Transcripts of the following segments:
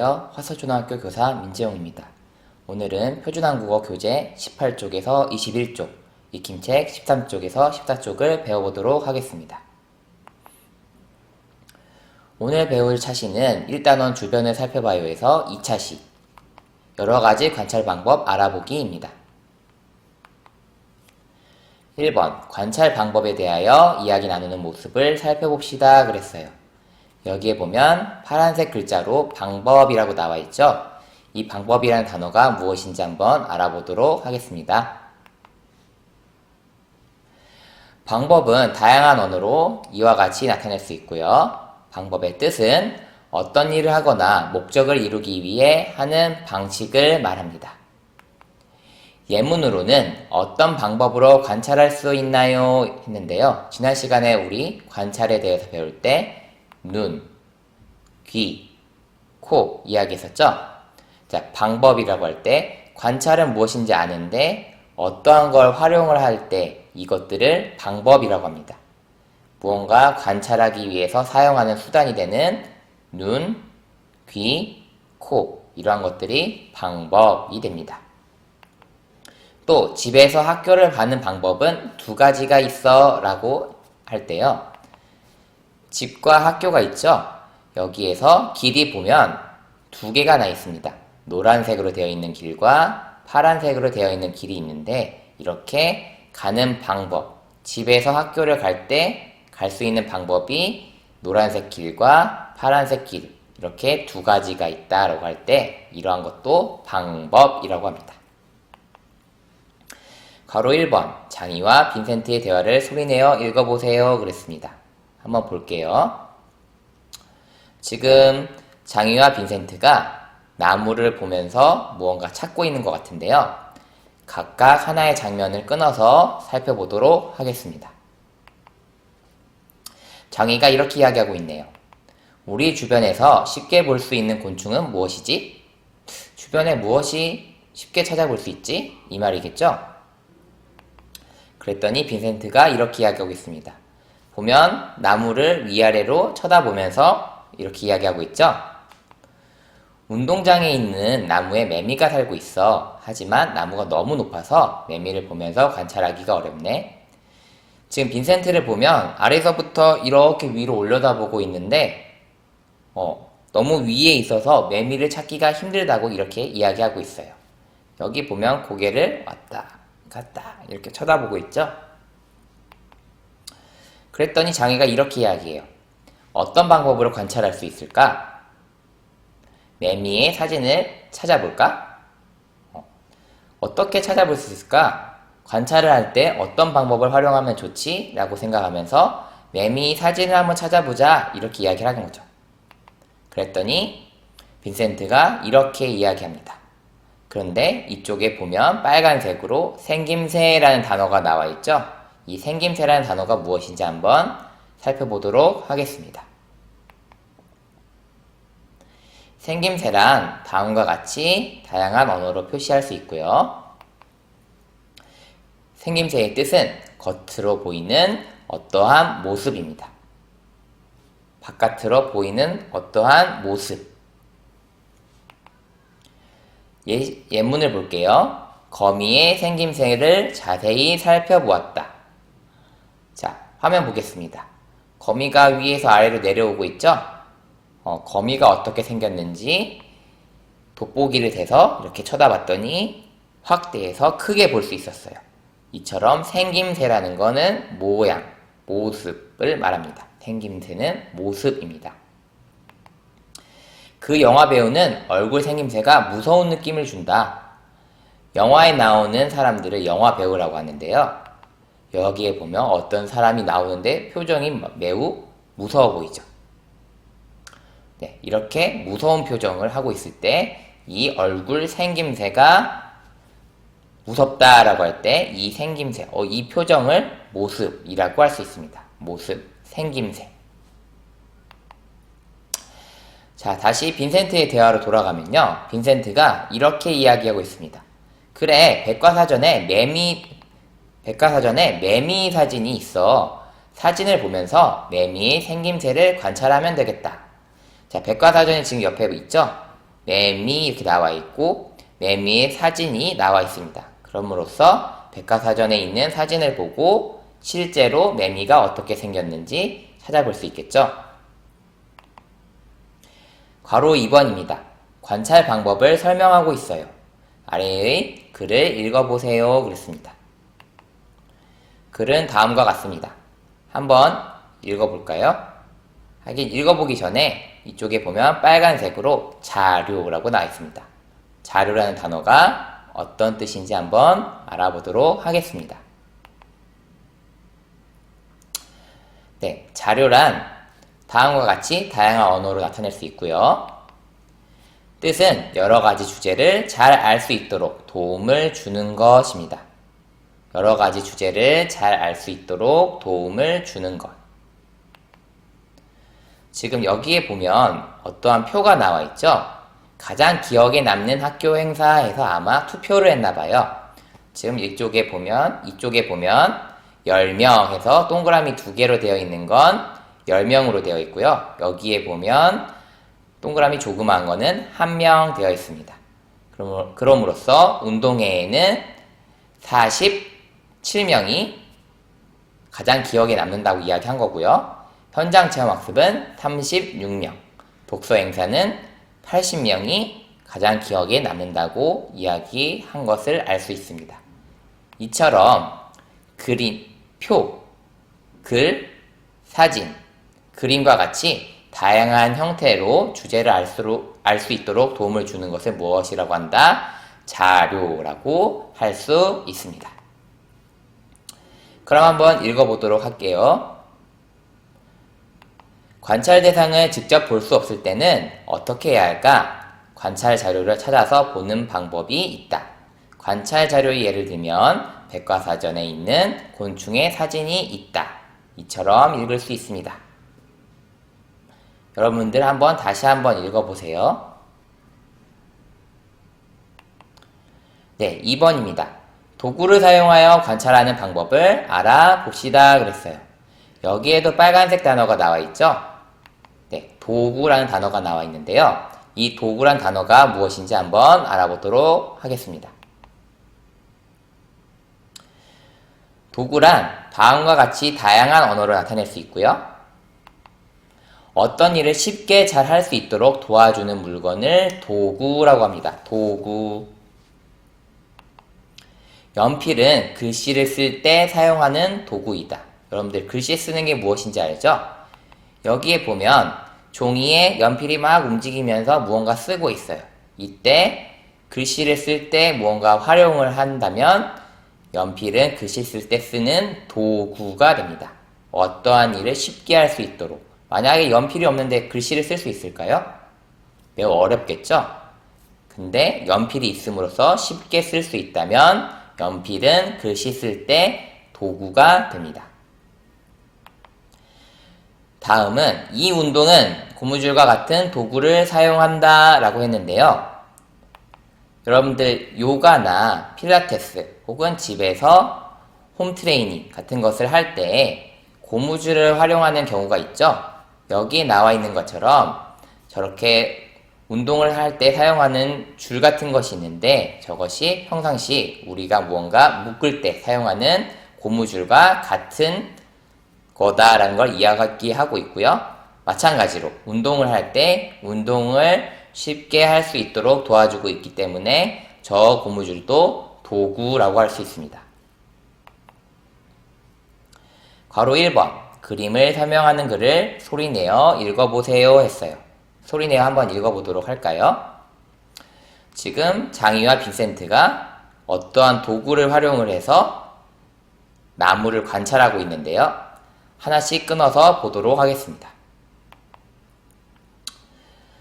안녕하세요. 화서초등학교 교사 민재용입니다. 오늘은 표준한국어 교재 18쪽에서 21쪽, 익힘책 13쪽에서 14쪽을 배워보도록 하겠습니다. 오늘 배울 차시는 1단원 주변을 살펴봐요에서 2차시, 여러가지 관찰 방법 알아보기입니다. 1번, 관찰 방법에 대하여 이야기 나누는 모습을 살펴봅시다 그랬어요. 여기에 보면 파란색 글자로 방법이라고 나와 있죠? 이 방법이라는 단어가 무엇인지 한번 알아보도록 하겠습니다. 방법은 다양한 언어로 이와 같이 나타낼 수 있고요. 방법의 뜻은 어떤 일을 하거나 목적을 이루기 위해 하는 방식을 말합니다. 예문으로는 어떤 방법으로 관찰할 수 있나요? 했는데요. 지난 시간에 우리 관찰에 대해서 배울 때 눈, 귀, 코 이야기했었죠? 자, 방법이라고 할 때 관찰은 무엇인지 아는데 어떠한 걸 활용을 할 때 이것들을 방법이라고 합니다. 무언가 관찰하기 위해서 사용하는 수단이 되는 눈, 귀, 코 이러한 것들이 방법이 됩니다. 또 집에서 학교를 가는 방법은 두 가지가 있어 라고 할 때요. 집과 학교가 있죠? 여기에서 길이 보면 두 개가 나 있습니다. 노란색으로 되어 있는 길과 파란색으로 되어 있는 길이 있는데 이렇게 가는 방법, 집에서 학교를 갈 때 갈 수 있는 방법이 노란색 길과 파란색 길 이렇게 두 가지가 있다라고 할 때 이러한 것도 방법이라고 합니다. 가로 1번 장이와 빈센트의 대화를 소리내어 읽어보세요 그랬습니다. 한번 볼게요. 지금 장이와 빈센트가 나무를 보면서 무언가 찾고 있는 것 같은데요. 각각 하나의 장면을 끊어서 살펴보도록 하겠습니다. 장이가 이렇게 이야기하고 있네요. 우리 주변에서 쉽게 볼 수 있는 곤충은 무엇이지? 주변에 무엇이 쉽게 찾아볼 수 있지? 이 말이겠죠? 그랬더니 빈센트가 이렇게 이야기하고 있습니다. 보면 나무를 위아래로 쳐다보면서 이렇게 이야기하고 있죠? 운동장에 있는 나무에 매미가 살고 있어. 하지만 나무가 너무 높아서 매미를 보면서 관찰하기가 어렵네. 지금 빈센트를 보면 아래서부터 이렇게 위로 올려다보고 있는데, 어, 너무 위에 있어서 매미를 찾기가 힘들다고 이렇게 이야기하고 있어요. 여기 보면 고개를 왔다 갔다 이렇게 쳐다보고 있죠? 그랬더니 장애가 이렇게 이야기해요. 어떤 방법으로 관찰할 수 있을까? 매미의 사진을 찾아볼까? 어, 어떻게 찾아볼 수 있을까? 관찰을 할 때 어떤 방법을 활용하면 좋지? 라고 생각하면서 매미 사진을 한번 찾아보자 이렇게 이야기를 하는 거죠. 그랬더니 빈센트가 이렇게 이야기합니다. 그런데 이쪽에 보면 빨간색으로 생김새라는 단어가 나와 있죠? 이 생김새라는 단어가 무엇인지 한번 살펴보도록 하겠습니다. 생김새란 다음과 같이 다양한 언어로 표시할 수 있고요. 생김새의 뜻은 겉으로 보이는 어떠한 모습입니다. 바깥으로 보이는 어떠한 모습. 예, 예문을 볼게요. 거미의 생김새를 자세히 살펴보았다. 자, 화면 보겠습니다. 거미가 위에서 아래로 내려오고 있죠? 어, 거미가 어떻게 생겼는지 돋보기를 대서 이렇게 쳐다봤더니 확대해서 크게 볼 수 있었어요. 이처럼 생김새라는 거는 모양, 모습을 말합니다. 생김새는 모습입니다. 그 영화 배우는 얼굴 생김새가 무서운 느낌을 준다. 영화에 나오는 사람들을 영화 배우라고 하는데요. 여기에 보면 어떤 사람이 나오는데 표정이 매우 무서워 보이죠. 네, 이렇게 무서운 표정을 하고 있을 때 이 얼굴 생김새가 무섭다라고 할 때 이 생김새, 어, 이 표정을 모습이라고 할 수 있습니다. 모습, 생김새. 자, 다시 빈센트의 대화로 돌아가면요. 빈센트가 이렇게 이야기하고 있습니다. 그래, 백과사전에 매미, 백과사전에 매미 사진이 있어. 사진을 보면서 매미의 생김새를 관찰하면 되겠다. 자, 백과사전이 지금 옆에 있죠? 매미 이렇게 나와 있고, 매미의 사진이 나와 있습니다. 그럼으로써 백과사전에 있는 사진을 보고 실제로 매미가 어떻게 생겼는지 찾아볼 수 있겠죠? 괄호 2번입니다. 관찰 방법을 설명하고 있어요. 아래의 글을 읽어보세요. 그랬습니다. 글은 다음과 같습니다. 한번 읽어볼까요? 하긴 읽어보기 전에 이쪽에 보면 빨간색으로 자료라고 나와 있습니다. 자료라는 단어가 어떤 뜻인지 한번 알아보도록 하겠습니다. 네, 자료란 다음과 같이 다양한 언어로 나타낼 수 있고요. 뜻은 여러 가지 주제를 잘 알 수 있도록 도움을 주는 것입니다. 여러 가지 주제를 잘 알 수 있도록 도움을 주는 것. 지금 여기에 보면 어떠한 표가 나와 있죠? 가장 기억에 남는 학교 행사에서 아마 투표를 했나 봐요. 지금 이쪽에 보면, 이쪽에 보면 10명 해서 동그라미 두 개로 되어 있는 건 10명으로 되어 있고요. 여기에 보면 동그라미 조그마한 거는 한 명 되어 있습니다. 그럼, 그럼으로써 운동회에는 47명이 가장 기억에 남는다고 이야기한 거고요. 현장 체험 학습은 36명, 독서 행사는 80명이 가장 기억에 남는다고 이야기한 것을 알 수 있습니다. 이처럼 그림, 표, 글, 사진, 그림과 같이 다양한 형태로 주제를 알 수 있도록 도움을 주는 것을 무엇이라고 한다? 자료라고 할 수 있습니다. 그럼 한번 읽어보도록 할게요. 관찰 대상을 직접 볼 수 없을 때는 어떻게 해야 할까? 관찰 자료를 찾아서 보는 방법이 있다. 관찰 자료의 예를 들면 백과사전에 있는 곤충의 사진이 있다. 이처럼 읽을 수 있습니다. 여러분들 한번 다시 한번 읽어보세요. 네, 2번입니다. 도구를 사용하여 관찰하는 방법을 알아봅시다. 그랬어요. 여기에도 빨간색 단어가 나와 있죠? 네, 도구라는 단어가 나와 있는데요. 이 도구란 단어가 무엇인지 한번 알아보도록 하겠습니다. 도구란 다음과 같이 다양한 언어를 나타낼 수 있고요. 어떤 일을 쉽게 잘 할 수 있도록 도와주는 물건을 도구라고 합니다. 도구. 연필은 글씨를 쓸 때 사용하는 도구이다. 여러분들 글씨 쓰는 게 무엇인지 알죠? 여기에 보면 종이에 연필이 막 움직이면서 무언가 쓰고 있어요. 이때 글씨를 쓸 때 무언가 활용을 한다면 연필은 글씨 쓸 때 쓰는 도구가 됩니다. 어떠한 일을 쉽게 할 수 있도록. 만약에 연필이 없는데 글씨를 쓸 수 있을까요? 매우 어렵겠죠? 근데 연필이 있음으로써 쉽게 쓸 수 있다면 연필은 글씨 쓸 때 도구가 됩니다. 다음은 이 운동은 고무줄과 같은 도구를 사용한다 라고 했는데요. 여러분들 요가나 필라테스 혹은 집에서 홈트레이닝 같은 것을 할 때 고무줄을 활용하는 경우가 있죠. 여기에 나와 있는 것처럼 저렇게 운동을 할 때 사용하는 줄 같은 것이 있는데 저것이 평상시 우리가 무언가 묶을 때 사용하는 고무줄과 같은 거다라는 걸 이야기하고 있고요. 마찬가지로 운동을 할 때 운동을 쉽게 할 수 있도록 도와주고 있기 때문에 저 고무줄도 도구라고 할 수 있습니다. 괄호 1번 그림을 설명하는 글을 소리내어 읽어보세요 했어요. 소리내어 한번 읽어보도록 할까요? 지금 장이와 빈센트가 어떠한 도구를 활용을 해서 나무를 관찰하고 있는데요. 하나씩 끊어서 보도록 하겠습니다.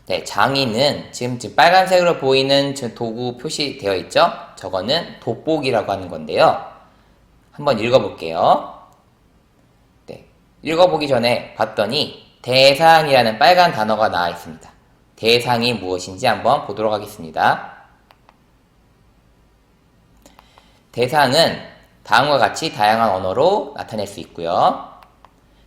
네, 장이는 지금, 지금 빨간색으로 보이는 도구 표시되어 있죠? 저거는 돋보기라고 하는 건데요. 한번 읽어볼게요. 네, 읽어보기 전에 봤더니 대상이라는 빨간 단어가 나와 있습니다. 대상이 무엇인지 한번 보도록 하겠습니다. 대상은 다음과 같이 다양한 언어로 나타낼 수 있고요.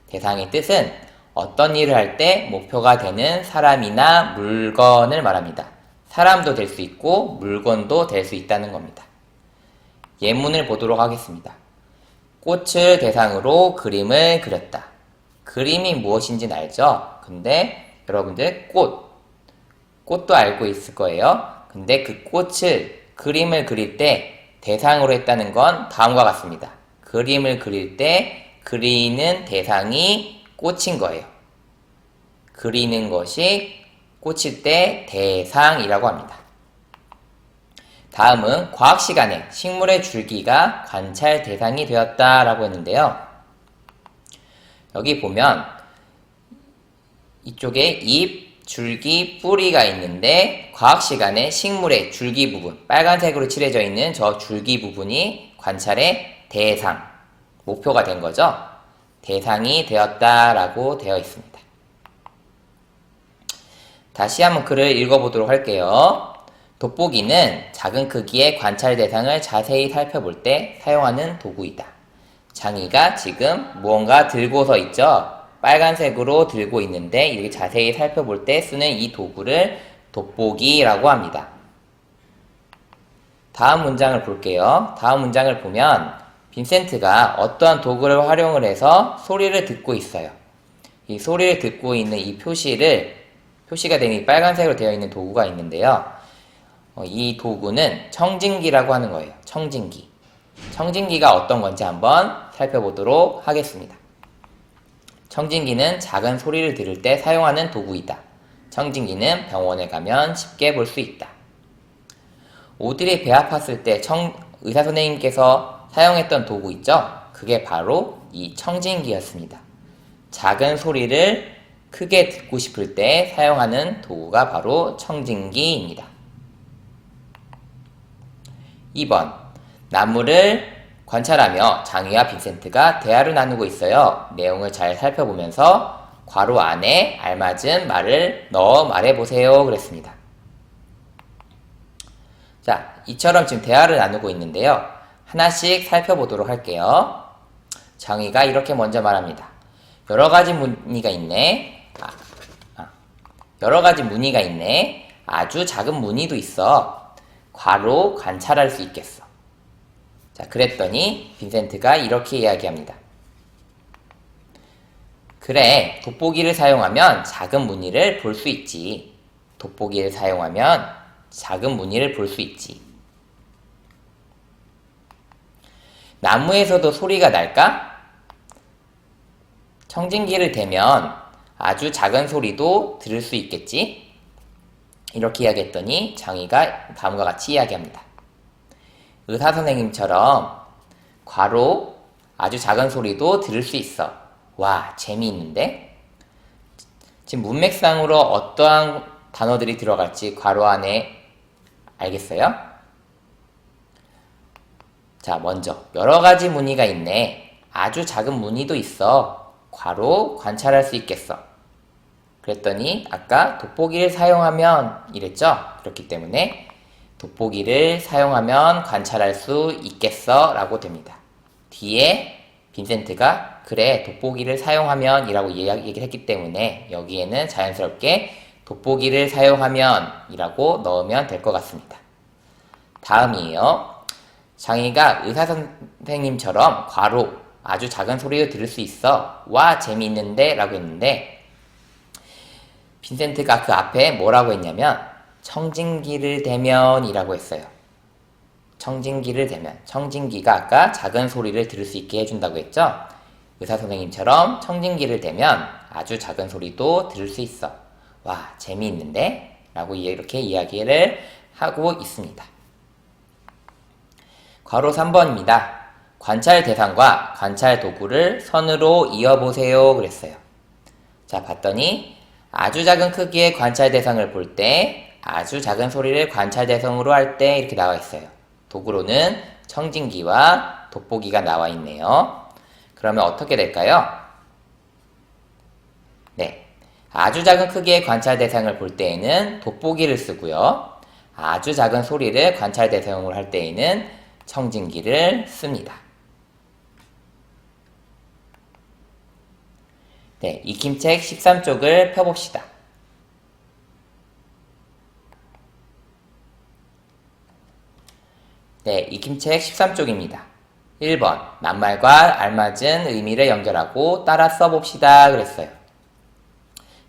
대상의 뜻은 어떤 일을 할 때 목표가 되는 사람이나 물건을 말합니다. 사람도 될 수 있고 물건도 될 수 있다는 겁니다. 예문을 보도록 하겠습니다. 꽃을 대상으로 그림을 그렸다. 그림이 무엇인지는 알죠? 근데 여러분들 꽃, 꽃도 알고 있을 거예요. 근데 그 꽃을 그림을 그릴 때 대상으로 했다는 건 다음과 같습니다. 그림을 그릴 때 그리는 대상이 꽃인 거예요. 그리는 것이 꽃일 때 대상이라고 합니다. 다음은 과학 시간에 식물의 줄기가 관찰 대상이 되었다라고 했는데요. 여기 보면 이쪽에 잎, 줄기, 뿌리가 있는데 과학 시간에 식물의 줄기 부분, 빨간색으로 칠해져 있는 저 줄기 부분이 관찰의 대상, 목표가 된 거죠. 대상이 되었다라고 되어 있습니다. 다시 한번 글을 읽어보도록 할게요. 돋보기는 작은 크기의 관찰 대상을 자세히 살펴볼 때 사용하는 도구이다. 장이가 지금 무언가 들고서 있죠? 빨간색으로 들고 있는데 이렇게 자세히 살펴볼 때 쓰는 이 도구를 돋보기라고 합니다. 다음 문장을 볼게요. 다음 문장을 보면 빈센트가 어떠한 도구를 활용을 해서 소리를 듣고 있어요. 이 소리를 듣고 있는 이 표시를 표시가 되는 이 빨간색으로 되어 있는 도구가 있는데요. 어, 이 도구는 청진기라고 하는 거예요. 청진기. 청진기가 어떤 건지 한번 살펴보도록 하겠습니다. 청진기는 작은 소리를 들을 때 사용하는 도구이다. 청진기는 병원에 가면 쉽게 볼 수 있다. 오들이 배 아팠을 때 청, 의사 선생님께서 사용했던 도구 있죠? 그게 바로 이 청진기였습니다. 작은 소리를 크게 듣고 싶을 때 사용하는 도구가 바로 청진기입니다. 2번. 나무를 관찰하며 장이와 빈센트가 대화를 나누고 있어요. 내용을 잘 살펴보면서 괄호 안에 알맞은 말을 넣어 말해보세요. 그랬습니다. 자, 이처럼 지금 대화를 나누고 있는데요. 하나씩 살펴보도록 할게요. 장이가 이렇게 먼저 말합니다. 여러 가지 무늬가 있네. 아, 아. 여러 가지 무늬가 있네. 아주 작은 무늬도 있어. 괄호 관찰할 수 있겠어. 자, 그랬더니 빈센트가 이렇게 이야기합니다. 그래, 돋보기를 사용하면 작은 무늬를 볼 수 있지. 돋보기를 사용하면 작은 무늬를 볼 수 있지. 나무에서도 소리가 날까? 청진기를 대면 아주 작은 소리도 들을 수 있겠지? 이렇게 이야기했더니 장이가 다음과 같이 이야기합니다. 의사 선생님처럼 괄호 아주 작은 소리도 들을 수 있어. 와, 재미있는데? 지금 문맥상으로 어떠한 단어들이 들어갈지 괄호 안에 알겠어요? 자, 먼저 여러 가지 무늬가 있네. 아주 작은 무늬도 있어. 괄호 관찰할 수 있겠어. 그랬더니 아까 돋보기를 사용하면 이랬죠? 그렇기 때문에 돋보기를 사용하면 관찰할 수 있겠어 라고 됩니다. 뒤에 빈센트가 그래 돋보기를 사용하면 이라고 얘기를 했기 때문에 여기에는 자연스럽게 돋보기를 사용하면 이라고 넣으면 될 것 같습니다. 다음이에요. 장이가 의사 선생님처럼 괄호 아주 작은 소리로 들을 수 있어. 와 재미있는데 라고 했는데 빈센트가 그 앞에 뭐라고 했냐면 청진기를 대면이라고 했어요. 청진기를 대면. 청진기가 아까 작은 소리를 들을 수 있게 해준다고 했죠? 의사 선생님처럼 청진기를 대면 아주 작은 소리도 들을 수 있어. 와, 재미있는데? 라고 이렇게 이야기를 하고 있습니다. 괄호 3번입니다. 관찰 대상과 관찰 도구를 선으로 이어보세요. 그랬어요. 자, 봤더니 아주 작은 크기의 관찰 대상을 볼 때 아주 작은 소리를 관찰 대상으로 할 때 이렇게 나와 있어요. 도구로는 청진기와 돋보기가 나와 있네요. 그러면 어떻게 될까요? 네. 아주 작은 크기의 관찰 대상을 볼 때에는 돋보기를 쓰고요. 아주 작은 소리를 관찰 대상으로 할 때에는 청진기를 씁니다. 네, 익힘책 13쪽을 펴봅시다. 네, 익힘책 13쪽입니다. 1번, 낱말과 알맞은 의미를 연결하고 따라 써봅시다. 그랬어요.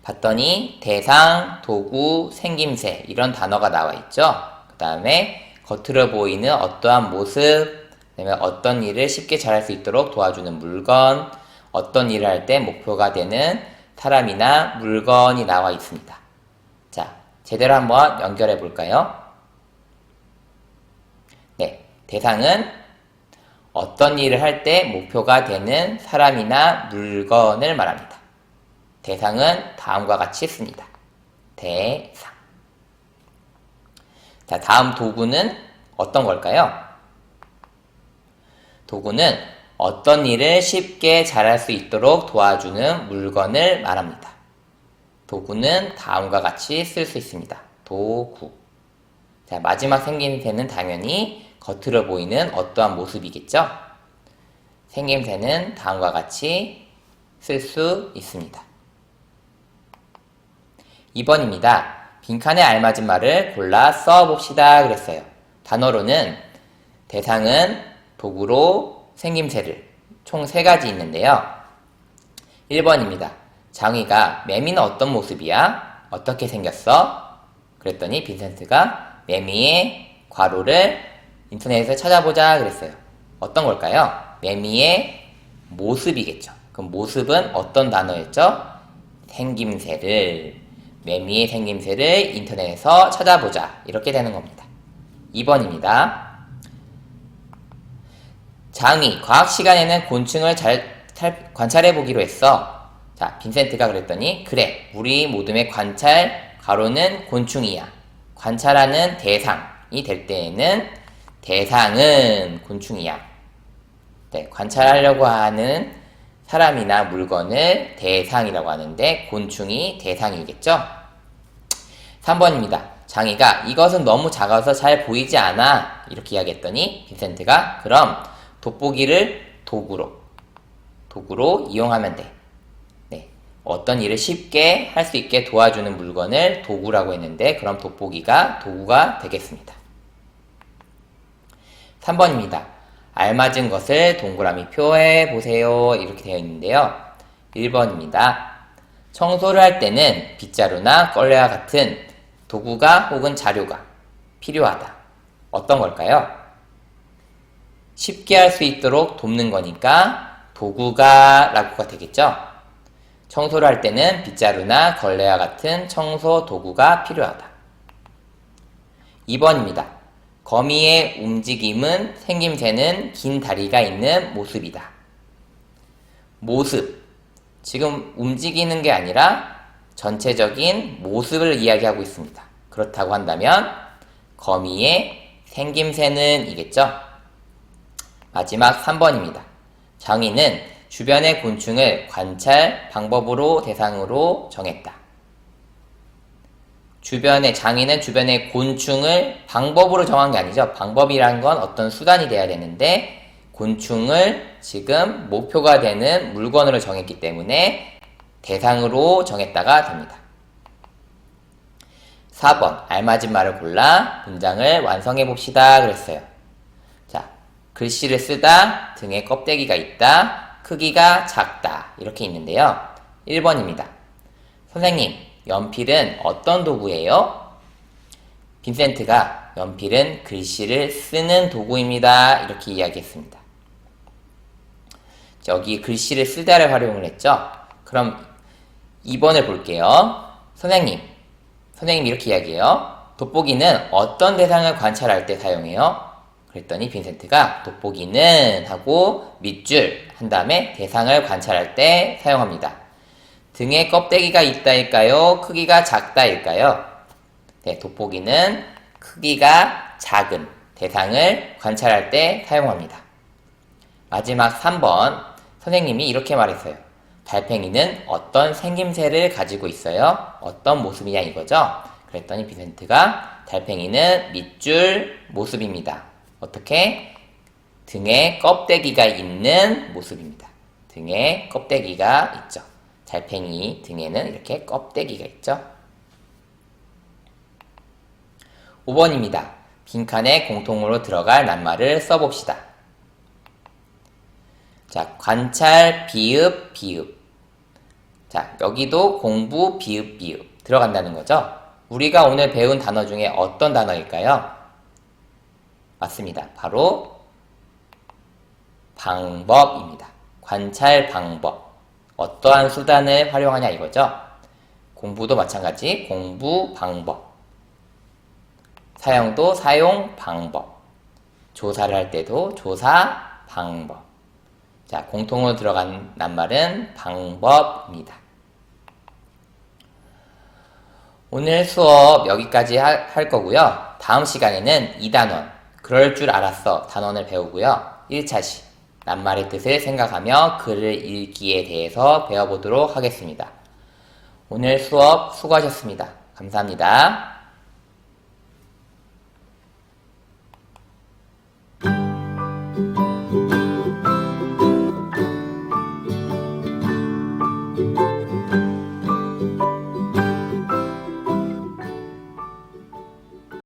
봤더니 대상, 도구, 생김새 이런 단어가 나와 있죠. 그 다음에 겉으로 보이는 어떠한 모습, 그다음에 어떤 일을 쉽게 잘할 수 있도록 도와주는 물건, 어떤 일을 할 때 목표가 되는 사람이나 물건이 나와 있습니다. 자, 제대로 한번 연결해 볼까요? 네, 대상은 어떤 일을 할 때 목표가 되는 사람이나 물건을 말합니다. 대상은 다음과 같이 씁니다. 대상. 자, 다음 도구는 어떤 걸까요? 도구는 어떤 일을 쉽게 잘할 수 있도록 도와주는 물건을 말합니다. 도구는 다음과 같이 쓸 수 있습니다. 도구. 자, 마지막 생김새는 당연히 겉으로 보이는 어떠한 모습이겠죠? 생김새는 다음과 같이 쓸 수 있습니다. 2번입니다. 빈칸에 알맞은 말을 골라 써봅시다. 그랬어요. 단어로는 대상은 도구로 생김새를 총세 가지 있는데요. 1번입니다. 장이가 매미는 어떤 모습이야? 어떻게 생겼어? 그랬더니 빈센트가 매미의 괄호를 인터넷에서 찾아보자 그랬어요. 어떤 걸까요? 매미의 모습이겠죠. 그럼 모습은 어떤 단어였죠? 생김새를 매미의 생김새를 인터넷에서 찾아보자. 이렇게 되는 겁니다. 2번입니다. 장이 과학 시간에는 곤충을 잘 관찰해 보기로 했어. 자, 빈센트가 그랬더니 그래. 우리 모둠의 관찰 가로는 곤충이야. 관찰하는 대상이 될 때에는 대상은 곤충이야. 네, 관찰하려고 하는 사람이나 물건을 대상이라고 하는데 곤충이 대상이겠죠? 3번입니다. 장이가 이것은 너무 작아서 잘 보이지 않아 이렇게 이야기했더니 빈센트가 그럼 돋보기를 도구로 도구로 이용하면 돼. 네. 어떤 일을 쉽게 할 수 있게 도와주는 물건을 도구라고 했는데 그럼 돋보기가 도구가 되겠습니다. 3번입니다. 알맞은 것을 동그라미 표해 보세요. 이렇게 되어 있는데요. 1번입니다. 청소를 할 때는 빗자루나 걸레와 같은 도구가 혹은 자료가 필요하다. 어떤 걸까요? 쉽게 할 수 있도록 돕는 거니까 도구가 라고가 되겠죠? 청소를 할 때는 빗자루나 걸레와 같은 청소 도구가 필요하다. 2번입니다. 거미의 움직임은 생김새는 긴 다리가 있는 모습이다. 모습. 지금 움직이는 게 아니라 전체적인 모습을 이야기하고 있습니다. 그렇다고 한다면 거미의 생김새는 이겠죠? 마지막 3번입니다. 장인은 주변의 곤충을 관찰 방법으로 대상으로 정했다. 주변의 장인은 주변의 곤충을 방법으로 정한 게 아니죠. 방법이란 건 어떤 수단이 돼야 되는데 곤충을 지금 목표가 되는 물건으로 정했기 때문에 대상으로 정했다가 됩니다. 4번 알맞은 말을 골라 문장을 완성해 봅시다 그랬어요. 자, 글씨를 쓰다 등에 껍데기가 있다 크기가 작다 이렇게 있는데요. 1번입니다. 선생님, 연필은 어떤 도구예요? 빈센트가 연필은 글씨를 쓰는 도구입니다. 이렇게 이야기했습니다. 여기 글씨를 쓰다를 활용을 했죠. 그럼 2번을 볼게요. 선생님, 선생님 이렇게 이야기해요. 돋보기는 어떤 대상을 관찰할 때 사용해요? 그랬더니 빈센트가 돋보기는 하고 밑줄 한 다음에 대상을 관찰할 때 사용합니다. 등에 껍데기가 있다일까요? 크기가 작다일까요? 네, 돋보기는 크기가 작은 대상을 관찰할 때 사용합니다. 마지막 3번 선생님이 이렇게 말했어요. 달팽이는 어떤 생김새를 가지고 있어요? 어떤 모습이냐 이거죠? 그랬더니 비센트가 달팽이는 밑줄 모습입니다. 어떻게? 등에 껍데기가 있는 모습입니다. 등에 껍데기가 있죠. 달팽이 등에는 이렇게 껍데기가 있죠. 5번입니다. 빈칸에 공통으로 들어갈 낱말을 써봅시다. 자, 관찰, 비읍, 비읍. 자, 여기도 공부, 비읍, 비읍 들어간다는 거죠. 우리가 오늘 배운 단어 중에 어떤 단어일까요? 맞습니다. 바로 방법입니다. 관찰 방법. 어떠한 수단을 활용하냐 이거죠. 공부도 마찬가지 공부 방법. 사용도 사용 방법. 조사를 할 때도 조사 방법. 자, 공통으로 들어간 낱말은 방법입니다. 오늘 수업 여기까지 할, 할 거고요. 다음 시간에는 2단원, 그럴 줄 알았어 단원을 배우고요. 1차시, 낱말의 뜻을 생각하며 글을 읽기에 대해서 배워보도록 하겠습니다. 오늘 수업 수고하셨습니다. 감사합니다.